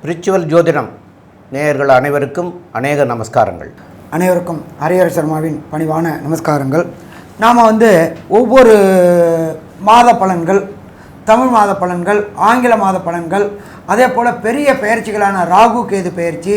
Spiritual ஜோதிடம் நேயர்கள் அனைவருக்கும் அநேக நமஸ்காரங்கள். அனைவருக்கும் ஹரிஹர சர்மாவின் பணிவான நமஸ்காரங்கள். நாம் வந்து ஒவ்வொரு மாத பலன்கள் தமிழ் மாத பலன்கள் ஆங்கில மாத பலன்கள் அதே போல் பெரிய பெயர்ச்சிகளான ராகு கேது பெயர்ச்சி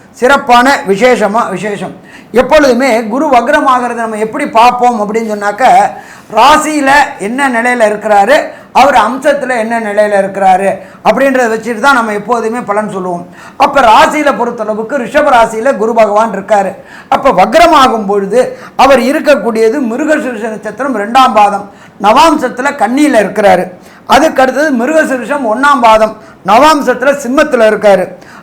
சிறப்பான விசேஷமாக விசேஷம். எப்பொழுதுமே குரு வக்ரம் நம்ம எப்படி பார்ப்போம் அப்படின்னு சொன்னாக்க ராசியில் என்ன நிலையில் இருக்கிறாரு அவர் அம்சத்தில் என்ன நிலையில் இருக்கிறாரு அப்படின்றத வச்சுட்டு தான் நம்ம எப்போதுமே பலன் சொல்லுவோம். அப்போ ராசியில் பொறுத்தளவுக்கு ரிஷப ராசியில் குரு பகவான் இருக்கார். அப்போ வக்ரமாகும் பொழுது அவர் இருக்கக்கூடியது மிருகசிருஷ நட்சத்திரம் ரெண்டாம் பாதம். நவாம்சத்தில் கன்னியில் இருக்கிறாரு. அதுக்கு அடுத்தது ஒன்றாம் பாதம். நவாம்சத்தில் சிம்மத்தில் இருக்கார்.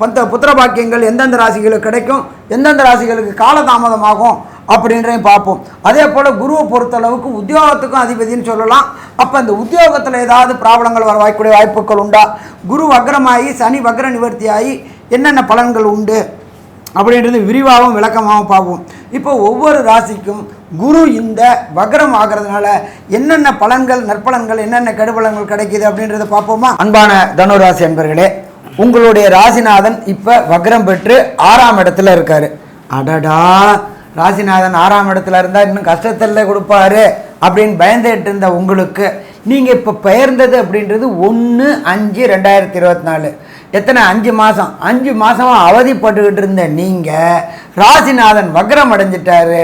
பந்த புத்திர பாக்கியங்கள் எந்தெந்த ராசிகளுக்கு கிடைக்கும் எந்தெந்த ராசிகளுக்கு காலதாமதமாகும் அப்படின்றதையும் பார்ப்போம். அதே போல் குருவை பொறுத்தளவுக்கு உத்தியோகத்துக்கும் அதிபதின்னு சொல்லலாம். அப்போ இந்த உத்தியோகத்தில் ஏதாவது ப்ராப்ளங்கள் வர வாய்க்கூடிய வாய்ப்புகள் உண்டா? குரு வக்ரமாகி சனி வக்ர நிவர்த்தியாகி என்னென்ன பலன்கள் உண்டு? அப்படின்றது விரிவாகவும் விளக்கமாகவும் பார்ப்போம். இப்போ ஒவ்வொரு ராசிக்கும் குரு இந்த வக்ரம் ஆகிறதுனால என்னென்ன பலன்கள் நற்பலன்கள் என்னென்ன கெடுபலன்கள் கிடைக்கிது அப்படின்றத பார்ப்போமா? அன்பான தனுராசி அன்பர்களே உங்களுடைய ராசிநாதன் இப்போ வக்ரம் பெற்று ஆறாம் இடத்துல இருக்கார். அடடா ராசிநாதன் ஆறாம் இடத்துல இருந்தால் இன்னும் கஷ்டத்தில் கொடுப்பாரு அப்படின்னு பயந்துட்டு இருந்த உங்களுக்கு நீங்கள் இப்போ பெயர்ந்தது அப்படின்றது ஒன்று அஞ்சு ரெண்டாயிரத்தி இருபத்தி நாலு. எத்தனை? அஞ்சு மாதம் அஞ்சு மாதமாக அவதிப்பட்டுக்கிட்டு இருந்த நீங்கள் ராசிநாதன் வக்ரம் அடைஞ்சிட்டாரு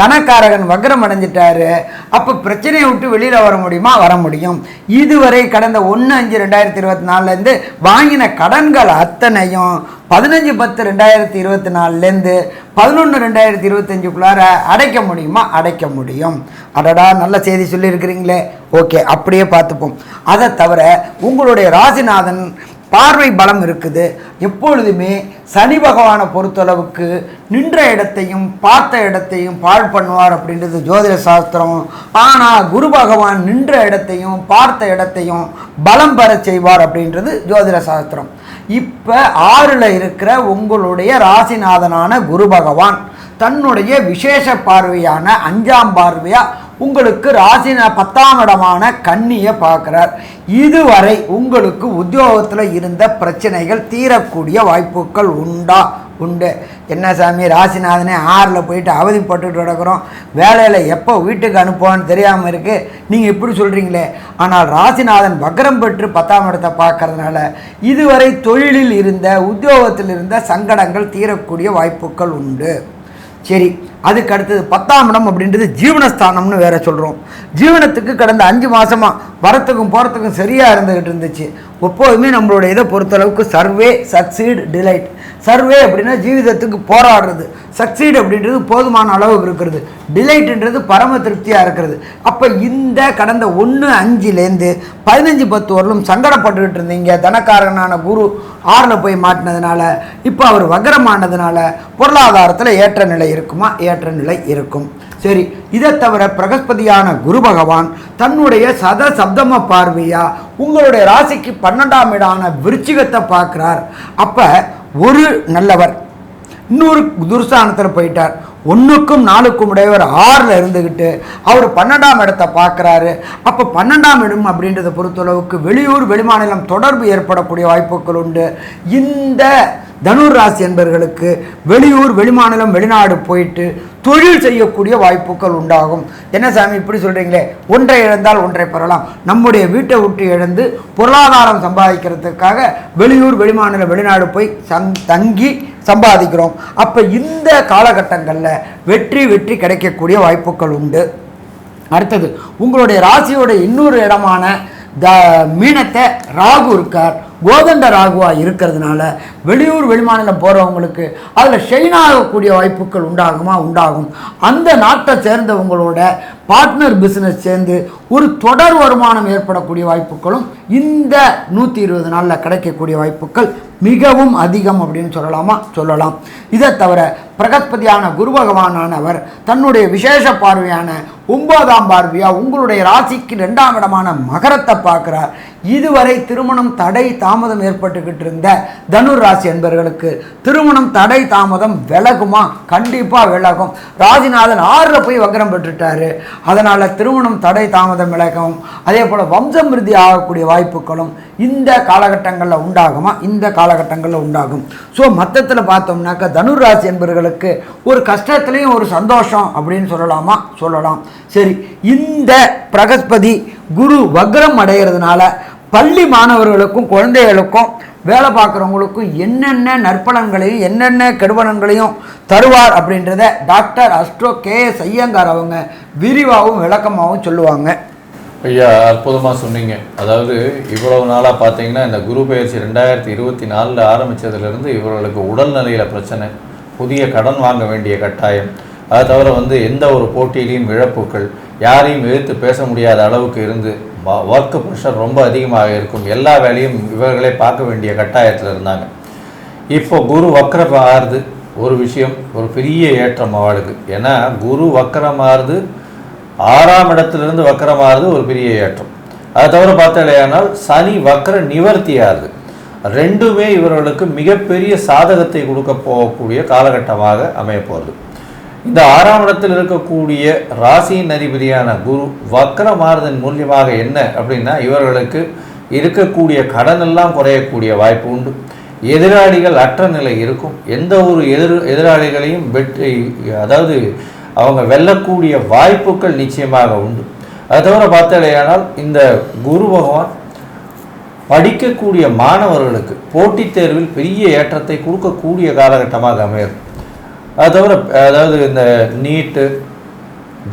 தனக்காரகன் வக்ரம் அடைஞ்சிட்டாரு அப்போ பிரச்சனையை விட்டு வெளியில் வர முடியுமா? வர முடியும். இதுவரை கடந்த ஒன்று அஞ்சு ரெண்டாயிரத்தி இருபத்தி நாலுலேருந்து வாங்கின கடன்கள் அத்தனையும் பதினஞ்சு பத்து ரெண்டாயிரத்தி இருபத்தி நாலுலேருந்து பதினொன்று ரெண்டாயிரத்தி இருபத்தஞ்சுக்குள்ளார அடைக்க முடியுமா? அடைக்க முடியும். அடடா நல்ல செய்தி சொல்லியிருக்கிறீங்களே. ஓகே அப்படியே பார்த்துப்போம். அதை தவிர உங்களுடைய ராசிநாதன் பார்வை பலம் இருக்குது. எப்பொழுதுமே சனி பகவானை பொறுத்தளவுக்கு நின்ற இடத்தையும் பார்த்த இடத்தையும் பாழ் பண்ணுவார் அப்படின்றது ஜோதிட சாஸ்திரம். ஆனால் குரு பகவான் நின்ற இடத்தையும் பார்த்த இடத்தையும் பலம் பெற செய்வார் அப்படின்றது ஜோதிட சாஸ்திரம். இப்போ ஆறில் இருக்கிற உங்களுடைய ராசிநாதனான குரு பகவான் தன்னுடைய விசேஷ பார்வையான அஞ்சாம் பார்வையாக உங்களுக்கு ராசின பத்தாம் இடமான கன்னியை பார்க்குறார். இதுவரை உங்களுக்கு உத்தியோகத்தில் இருந்த பிரச்சனைகள் தீரக்கூடிய வாய்ப்புகள் உண்டா? உண்டு. என்ன சாமி ராசிநாதனே ஆறில் போயிட்டு அவதிப்பட்டுட்டு கிடக்கிறோம். வேலையில் எப்போ வீட்டுக்கு அனுப்புவான்னு தெரியாமல் இருக்குது நீங்கள் இப்படி சொல்கிறீங்களே ஆனால் ராசிநாதன் வக்ரம் பெற்று பத்தாம் இடத்தை பார்க்கறதுனால இதுவரை தொழிலில் இருந்த உத்தியோகத்தில் இருந்த சங்கடங்கள் தீரக்கூடிய வாய்ப்புகள் உண்டு. சரி அதுக்கு அடுத்தது பத்தாம் இடம் அப்படின்றது ஜீவனஸ்தானம்னு வேற சொல்கிறோம் ஜீவனத்துக்கு கடந்த அஞ்சு மாதமாக வரத்துக்கும் போகிறதுக்கும் சரியாக இருந்துக்கிட்டு இருந்துச்சு. எப்போதுமே நம்மளோட இதை பொறுத்தளவுக்கு சர்வே சக்சீட் டிலைட். சர்வே அப்படின்னா ஜீவிதத்துக்கு போராடுறது. சக்சீட் அப்படின்றது போதுமான அளவுக்கு இருக்கிறது. டிலைட்ன்றது பரம திருப்தியாக இருக்கிறது. அப்போ இந்த கடந்த ஒன்று அஞ்சுலேருந்து பதினஞ்சு பத்து வரலும் சங்கடப்பட்டுக்கிட்டு இருந்தீங்க. தனக்காரனான குரு ஆறில் போய் மாட்டினதுனால இப்போ அவர் வக்கரமானதுனால பொருளாதாரத்தில் ஏற்ற நிலை இருக்குமா? ஏற்ற நிலை இருக்கும். சரி இதை தவிர பிரகஸ்பதியான குரு பகவான் தன்னுடைய சத சப்தம பார்வையா உங்களுடைய ராசிக்கு பன்னெண்டாம் இடான விருச்சிகத்தை பார்க்குறார். அப்போ ஒரு நல்லவர். இன்னொரு துர்ஸ்தானத்தில் போயிட்டார். ஒன்றுக்கும் நாலுக்கும் உடையவர் ஆறில் இருந்துக்கிட்டு அவர் பன்னெண்டாம் இடத்தை பார்க்குறாரு. அப்போ பன்னெண்டாம் இடம் அப்படின்றத பொறுத்தளவுக்கு வெளியூர் வெளிமாநிலம் தொடர்பு ஏற்படக்கூடிய வாய்ப்புகள் உண்டு. இந்த தனுர் ராசி என்பவர்களுக்கு வெளியூர் வெளிமாநிலம் வெளிநாடு போயிட்டு தொழில் செய்யக்கூடிய வாய்ப்புகள் உண்டாகும். என்ன சாமி இப்படி சொல்கிறீங்களே ஒன்றை இழந்தால் ஒன்றை பெறலாம். நம்முடைய வீட்டை விட்டு இழந்து பொருளாதாரம் சம்பாதிக்கிறதுக்காக வெளியூர் வெளிமாநிலம் வெளிநாடு போய் சங் தங்கி சம்பாதிக்கிறோம். அப்போ இந்த காலகட்டங்களில் வெற்றி வெற்றி கிடைக்கக்கூடிய வாய்ப்புகள் உண்டு. அடுத்தது உங்களுடைய ராசியோட இன்னொரு இடமான த மீனத்தை ராகு இருக்கார். கோதண்ட ராகுவா இருக்கிறதுனால வெளியூர் வெளிமாநிலம் போகிறவங்களுக்கு அதில் ஷெயினாகக்கூடிய வாய்ப்புகள் உண்டாகுமா? உண்டாகும். அந்த நாட்டை சேர்ந்தவங்களோட பார்ட்னர் பிஸ்னஸ் சேர்ந்து ஒரு தொடர் வருமானம் ஏற்படக்கூடிய வாய்ப்புகளும் இந்த நூற்றி இருபது நாளில் கிடைக்கக்கூடிய வாய்ப்புகள் மிகவும் அதிகம் அப்படின்னு சொல்லலாமா? சொல்லலாம். இதை தவிர பிரகஸ்பதியான குரு பகவானானவர் தன்னுடைய விசேஷ பார்வையான ஒன்பதாம் பார்வையா உங்களுடைய ராசிக்கு ரெண்டாம் இடமான மகரத்தை பார்க்குறார். இதுவரை திருமணம் தடை தாமதம் ஏற்பட்டுக்கிட்டு இருந்த தனுர் ராசி என்பவர்களுக்கு திருமணம் தடை தாமதம் விலகுமா? கண்டிப்பாக விலகும். ராசிநாதன் ஆறில் போய் வக்கரம் பெற்றுட்டாரு. அதனால் திருமணம் தடை தாமதம் விலகும். அதே போல் வம்சம் விருத்தி ஆகக்கூடிய வாய்ப்புகளும் இந்த காலகட்டங்களில் உண்டாகுமா? இந்த காலகட்டங்களில் உண்டாகும். ஸோ மொத்தத்தில் பார்த்தோம்னாக்கா தனுர் ராசி என்பவர்களுக்கு ஒரு கஷ்டத்துலேயும் ஒரு சந்தோஷம் அப்படின்னு சொல்லலாமா? சொல்லலாம். சரி இந்த பிரகஸ்பதி குரு வக்ரம் அடைகிறதுனால பள்ளி மாணவர்களுக்கும் குழந்தைகளுக்கும் வேலை பார்க்குறவங்களுக்கும் என்னென்ன நற்பலன்களையும் என்னென்ன கெடுபலன்களையும் தருவார் அப்படின்றத doctor astro K S Iyengar அவங்க விரிவாகவும் விளக்கமாகவும் சொல்லுவாங்க. ஐயா அற்புதமாக சொன்னீங்க. அதாவது இவ்வளவு நாளாக பார்த்தீங்கன்னா இந்த குரு பயிற்சி ரெண்டாயிரத்தி இருபத்தி நாலில் ஆரம்பித்ததுலேருந்து இவர்களுக்கு உடல்நிலையில் பிரச்சனை. புதிய கடன் வாங்க வேண்டிய கட்டாயம். அதை தவிர வந்து எந்த ஒரு போட்டியிலையும் இழப்புகள் யாரையும் எதிர்த்து பேச முடியாத அளவுக்கு இருந்து ஒர்க் ப்ரெஷர் ரொம்ப அதிகமாக இருக்கும். எல்லா வேலையும் இவர்களே பார்க்க வேண்டிய கட்டாயத்தில் இருந்தாங்க. இப்போ குரு வக்கரம் ஆறுது ஒரு விஷயம் ஒரு பெரிய ஏற்றம் அவளுக்கு. ஏன்னா குரு வக்கரம் ஆறுது ஆறாம் இடத்துலேருந்து வக்கரம் ஆறுது ஒரு பெரிய ஏற்றம். அதை தவிர பார்த்தாலேயானால் சனி வக்கர நிவர்த்தி ஆறுது ரெண்டுமே இவர்களுக்கு மிகப்பெரிய சாதகத்தை கொடுக்க போகக்கூடிய காலகட்டமாக அமைய போகிறது இந்த ஆறாம் இடத்தில் இருக்கக்கூடிய ராசியின் அதிபதியான குரு வக்கரமாறுதன் மூலியமாக என்ன அப்படின்னா இவர்களுக்கு இருக்கக்கூடிய கடன் எல்லாம் குறையக்கூடிய வாய்ப்பு உண்டு. எதிராளிகள் அற்ற நிலை இருக்கும். எந்த ஒரு எதிர் எதிராளிகளையும் வெற்றி அதாவது அவங்க வெல்லக்கூடிய வாய்ப்புகள் நிச்சயமாக உண்டு. அது தவிர பார்த்தாலேயானால் இந்த குரு பகவான் படிக்கக்கூடிய மாணவர்களுக்கு போட்டித் தேர்வில் பெரிய ஏற்றத்தை கொடுக்கக்கூடிய காலகட்டமாக அமையும். அது தவிர அதாவது இந்த நீட்டு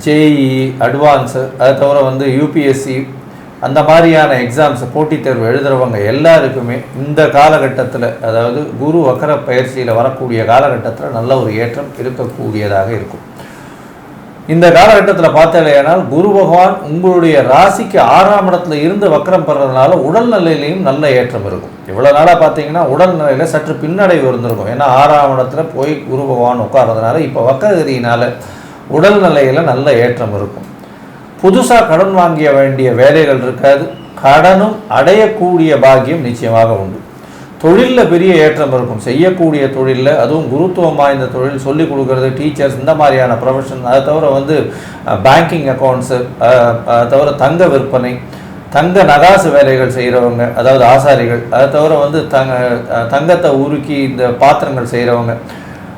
ஜேஇ அட்வான்ஸு அது தவிர வந்து யூபிஎஸ்சி அந்த மாதிரியான எக்ஸாம்ஸ் போட்டித் தேர்வு எழுதுகிறவங்க எல்லாருக்குமே இந்த காலகட்டத்தில் அதாவது குரு வக்கர பயிற்சியில் வரக்கூடிய காலகட்டத்தில் நல்ல ஒரு ஏற்றம் இருக்கக்கூடியதாக இருக்கும். இந்த காலகட்டத்தில் பார்த்தாலேயானால் குரு பகவான் உங்களுடைய ராசிக்கு ஆறாம் இடத்துல இருந்து வக்கரம் பெறதுனால உடல் நிலையிலையும் நல்ல ஏற்றம் இருக்கும். இவ்வளோ நாளாக பார்த்தீங்கன்னா உடல்நிலையில் சற்று பின்னடைவு இருந்திருக்கும். ஏன்னா ஆறாம் இடத்துல போய் குரு பகவான் உட்கார்றதுனால இப்போ வக்கிரகதியினால் உடல் நிலையில் நல்ல ஏற்றம் இருக்கும். புதுசாக கடன் வாங்கிய வேண்டிய வேலைகள் இருக்காது. கடனும் அடையக்கூடிய பாக்கியம் நிச்சயமாக உண்டு. தொழிலில் பெரிய ஏற்றம் இருக்கும். செய்யக்கூடிய தொழிலில் அதுவும் குருத்துவம் வாய்ந்த தொழில் சொல்லிக் கொடுக்கறது டீச்சர்ஸ் இந்த மாதிரியான ப்ரொஃபஷன் அதை தவிர வந்து பேங்கிங் அக்கௌண்ட்ஸு அதை தவிர தங்க விற்பனை தங்க நகாசு வேலைகள் செய்கிறவங்க அதாவது ஆசாரிகள் அதை தவிர வந்து தங்க தங்கத்தை உருக்கி இந்த பாத்திரங்கள் செய்கிறவங்க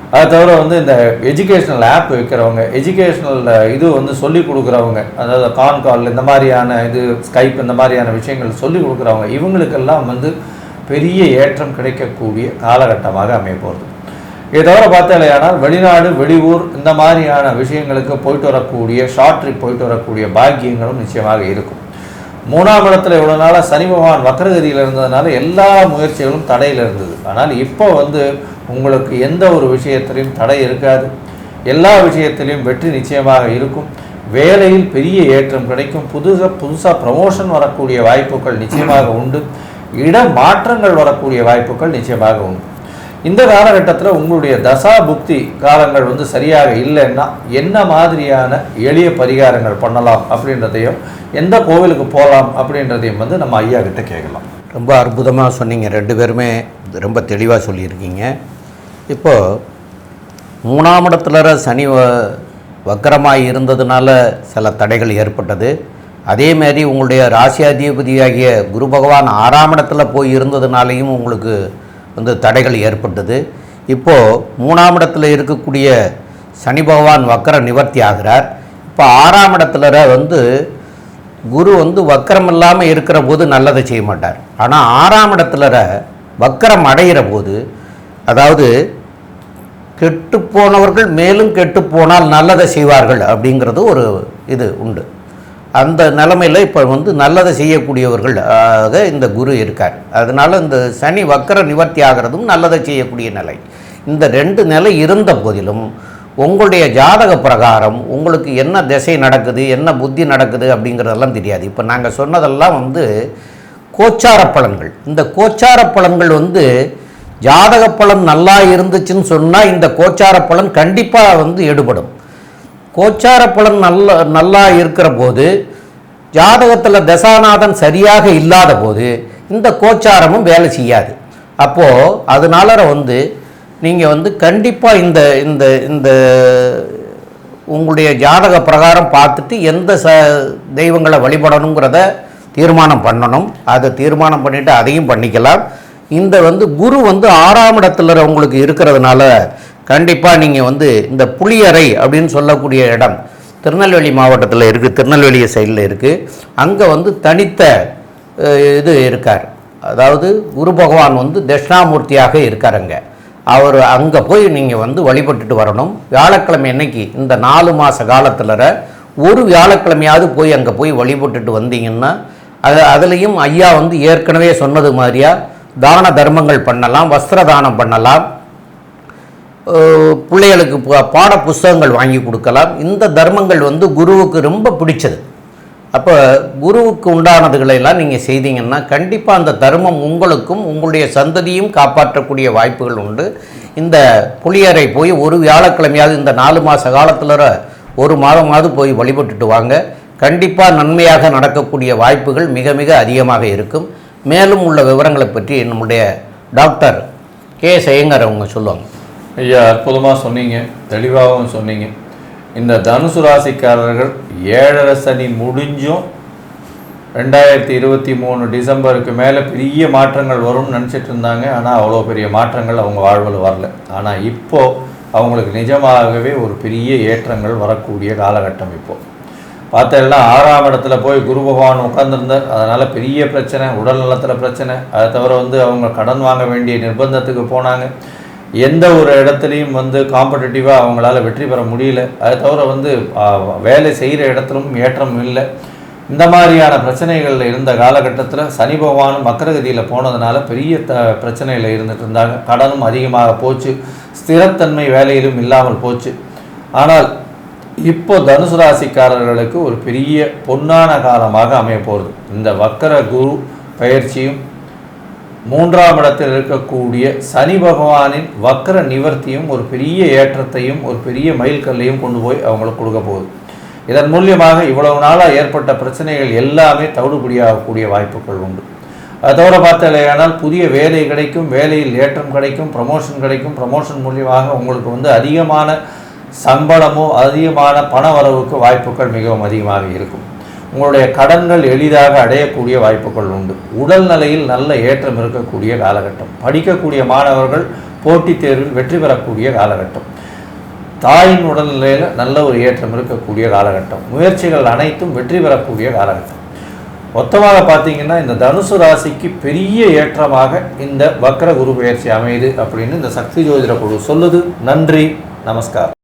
அதை தவிர வந்து இந்த எஜுகேஷ்னல் ஆப் வைக்கிறவங்க எஜுகேஷ்னல் இது வந்து சொல்லி கொடுக்குறவங்க அதாவது கான் கால் இந்த மாதிரியான இது ஸ்கைப் இந்த மாதிரியான விஷயங்கள் சொல்லி கொடுக்குறவங்க இவங்களுக்கெல்லாம் வந்து பெரிய ஏற்றம் கிடைக்கக்கூடிய காலகட்டமாக அமைய போகிறது இதை தவிர பார்த்தாலேயானால் வெளிநாடு வெளியூர் இந்த மாதிரியான விஷயங்களுக்கு போயிட்டு வரக்கூடிய ஷார்ட் ட்ரிப் போயிட்டு வரக்கூடிய பாக்கியங்களும் நிச்சயமாக இருக்கும். மூணாம் இடத்துல இவ்வளோ நாளாக சனி பகவான் வக்கரகதியில் இருந்ததுனால எல்லா முயற்சிகளும் தடையில் இருந்தது. ஆனால் இப்போ வந்து உங்களுக்கு எந்த ஒரு விஷயத்திலையும் தடை இருக்காது. எல்லா விஷயத்திலையும் வெற்றி நிச்சயமாக இருக்கும். வேலையில் பெரிய ஏற்றம் கிடைக்கும். புதுசாக புதுசாக ப்ரமோஷன் வரக்கூடிய வாய்ப்புகள் நிச்சயமாக உண்டு. இட மாற்றங்கள் வரக்கூடிய வாய்ப்புகள் நிச்சயமாக உண்டு. இந்த காலகட்டத்தில் உங்களுடைய தசா புக்தி காலங்கள் வந்து சரியாக இல்லைன்னா என்ன மாதிரியான எளிய பரிகாரங்கள் பண்ணலாம் அப்படின்றதையும் எந்த கோவிலுக்கு போகலாம் அப்படின்றதையும் வந்து நம்ம ஐயா கிட்ட கேட்கலாம். ரொம்ப அற்புதமாக சொன்னீங்க. ரெண்டு பேருமே ரொம்ப தெளிவாக சொல்லியிருக்கீங்க. இப்போது மூணாம் இடத்துல சனி வ- வக்கரமாக இருந்ததுனால சில தடைகள் ஏற்பட்டது. அதே மாதிரி உங்களுடைய ராசியாதிபதியாகிய குரு பகவான் ஆறாம் இடத்துல போய் இருந்ததுனாலையும் உங்களுக்கு வந்து தடைகள் ஏற்பட்டது. இப்போது மூணாம் இடத்துல இருக்கக்கூடிய சனி பகவான் வக்கர நிவர்த்தி ஆகிறார். இப்போ ஆறாம் இடத்துல வந்து குரு வந்து வக்கரம் இல்லாமல் இருக்கிற போது நல்லதை செய்ய மாட்டார். ஆனால் ஆறாம் இடத்துல வக்கரம் அடைகிற போது அதாவது கெட்டு போனவர்கள் மேலும் கெட்டு போனால் நல்லதை செய்வார்கள் அப்படிங்கிறது ஒரு இது உண்டு. அந்த நிலமையில் இப்போ வந்து நல்லதை செய்யக்கூடியவர்கள் ஆக இந்த குரு இருக்கார். அதனால் இந்த சனி வக்கர நிவர்த்தி ஆகிறதும் நல்லதை செய்யக்கூடிய நிலை. இந்த ரெண்டு நிலை இருந்த போதிலும் உங்களுடைய ஜாதக பிரகாரம் உங்களுக்கு என்ன திசை நடக்குது என்ன புத்தி நடக்குது அப்படிங்கிறதெல்லாம் தெரியாது. இப்போ நாங்கள் சொன்னதெல்லாம் வந்து கோச்சார பலன்கள். இந்த கோச்சார பலன்கள் வந்து ஜாதக பலன் நல்லா இருந்துச்சுன்னு சொன்னால் இந்த கோச்சார பலன் கண்டிப்பாக வந்து எடுபடும். கோச்சார பலன் நல்ல நல்லா இருக்கிற போது ஜாதகத்தில் தசாநாதன் சரியாக இல்லாத போது இந்த கோச்சாரமும் வேலை செய்யாது. அப்போது அதனால வந்து நீங்கள் வந்து கண்டிப்பாக இந்த இந்த இந்த உங்களுடைய ஜாதக பிரகாரம் பார்த்துட்டு எந்த ச தெய்வங்களை வழிபடணுங்கிறத தீர்மானம் பண்ணணும். அதை தீர்மானம் பண்ணிவிட்டு அதையும் பண்ணிக்கலாம். இந்த வந்து குரு வந்து ஆறாம் இடத்துல உங்களுக்கு இருக்கிறதுனால கண்டிப்பாக நீங்கள் வந்து இந்த புளியறை அப்படின்னு சொல்லக்கூடிய இடம் திருநெல்வேலி மாவட்டத்தில் இருக்குது திருநெல்வேலி சைடில் இருக்குது அங்கே வந்து தனித்த இது இருக்கார். அதாவது குரு பகவான் வந்து தட்சிணாமூர்த்தியாக இருக்கார் அங்கே. அவர் அங்கே போய் நீங்கள் வந்து வழிபட்டுட்டு வரணும். வியாழக்கிழமை என்னைக்கு இந்த நாலு மாத காலத்தில் ஒரு வியாழக்கிழமையாவது போய் அங்கே போய் வழிபட்டுட்டு வந்தீங்கன்னா அது அதுலேயும் ஐயா வந்து ஏற்கனவே சொன்னது மாதிரியா தான தர்மங்கள் பண்ணலாம் வஸ்திர தானம் பண்ணலாம். பிள்ளைகளுக்கு பா- பாட புஸ்தகங்கள் வாங்கி கொடுக்கலாம். இந்த தர்மங்கள் வந்து குருவுக்கு ரொம்ப பிடிச்சது. அப்போ குருவுக்கு உண்டானதுகளை எல்லாம் நீங்கள் செய்தீங்கன்னா கண்டிப்பாக அந்த தர்மம் உங்களுக்கும் உங்களுடைய சந்ததியும் காப்பாற்றக்கூடிய வாய்ப்புகள் உண்டு. இந்த புளியரை போய் ஒரு வியாழக்கிழமையாவது இந்த நாலு மாத காலத்தில் ஒரு மாதமாவது போய் வழிபட்டுட்டு வாங்க. கண்டிப்பாக நன்மையாக நடக்கக்கூடிய வாய்ப்புகள் மிக மிக அதிகமாக இருக்கும். மேலும் உள்ள விவரங்களை பற்றி நம்முடைய டாக்டர் கே. செய்யங்கர் அவங்க சொல்லுவாங்க. ஐயா அற்புதமாக சொன்னீங்க. தெளிவாகவும் சொன்னீங்க. இந்த தனுசு ராசிக்காரர்கள் ஏழரை சனி முடிஞ்சும் ரெண்டாயிரத்தி இருபத்தி மூணு டிசம்பருக்கு மேலே பெரிய மாற்றங்கள் வரும்னு நினச்சிட்டு இருந்தாங்க. ஆனால் அவ்வளோ பெரிய மாற்றங்கள் அவங்க வாழ்வில் வரல. ஆனால் இப்போது அவங்களுக்கு நிஜமாகவே ஒரு பெரிய ஏற்றங்கள் வரக்கூடிய காலகட்டம் இப்போது பார்த்தேன்னா ஆறாம் இடத்துல போய் குரு பகவான் உட்காந்துருந்தார் அதனால் பெரிய பிரச்சனை உடல் நலத்தில் பிரச்சனை. அதை தவிர வந்து அவங்க கடன் வாங்க வேண்டிய நிர்பந்தத்துக்கு போனாங்க. எந்த ஒரு இடத்துலையும் வந்து காம்படிட்டிவாக அவங்களால வெற்றி பெற முடியல. அதை தவிர வந்து வேலை செய்கிற இடத்துலும் ஏற்றம் இல்லை. இந்த மாதிரியான பிரச்சனைகளில் இருந்த காலகட்டத்தில் சனி பகவானும் மக்கரகதியில் போனதுனால பெரிய த பிரச்சனையில் இருந்துட்டு இருந்தாங்க. கடனும் அதிகமாக போச்சு. ஸ்திரத்தன்மை வேலையிலும் இல்லாமல் போச்சு. ஆனால் இப்போ தனுசு ராசிக்காரர்களுக்கு ஒரு பெரிய பொன்னான காலமாக அமைய போகிறது இந்த வக்கர குரு பயிற்சியும் மூன்றாம் இடத்தில் இருக்கக்கூடிய சனி பகவானின் வக்கர நிவர்த்தியும் ஒரு பெரிய ஏற்றத்தையும் ஒரு பெரிய மைல்கல்லையும் கொண்டு போய் அவங்களுக்கு கொடுக்க போகுது. இதன் மூலியமாக இவ்வளவு நாளாக ஏற்பட்ட பிரச்சனைகள் எல்லாமே தவிடுபடியாகக்கூடிய வாய்ப்புகள் உண்டு. அது தவிர பார்த்தாலேயானால் புதிய வேலை கிடைக்கும் வேலையில் ஏற்றம் கிடைக்கும் ப்ரமோஷன் கிடைக்கும். ப்ரமோஷன் மூலியமாக உங்களுக்கு வந்து அதிகமான சம்பளமோ அதிகமான பண வரவுக்கு வாய்ப்புகள் மிகவும் அதிகமாக இருக்கும். உங்களுடைய கடன்கள் எளிதாக அடையக்கூடிய வாய்ப்புகள் உண்டு. உடல் நிலையில் நல்ல ஏற்றம் இருக்கக்கூடிய காலகட்டம். படிக்கக்கூடிய மாணவர்கள் போட்டித் தேர்வில் வெற்றி பெறக்கூடிய காலகட்டம். தாயின் உடல்நிலையில் நல்ல ஒரு ஏற்றம் இருக்கக்கூடிய காலகட்டம். முயற்சிகள் அனைத்தும் வெற்றி பெறக்கூடிய காலகட்டம். மொத்தமாக பார்த்தீங்கன்னா இந்த தனுசு ராசிக்கு பெரிய ஏற்றமாக இந்த வக்ர குரு பயிற்சி அமையுது அப்படின்னு இந்த சக்தி ஜோதிட குழு சொல்லுது. நன்றி. நமஸ்காரம்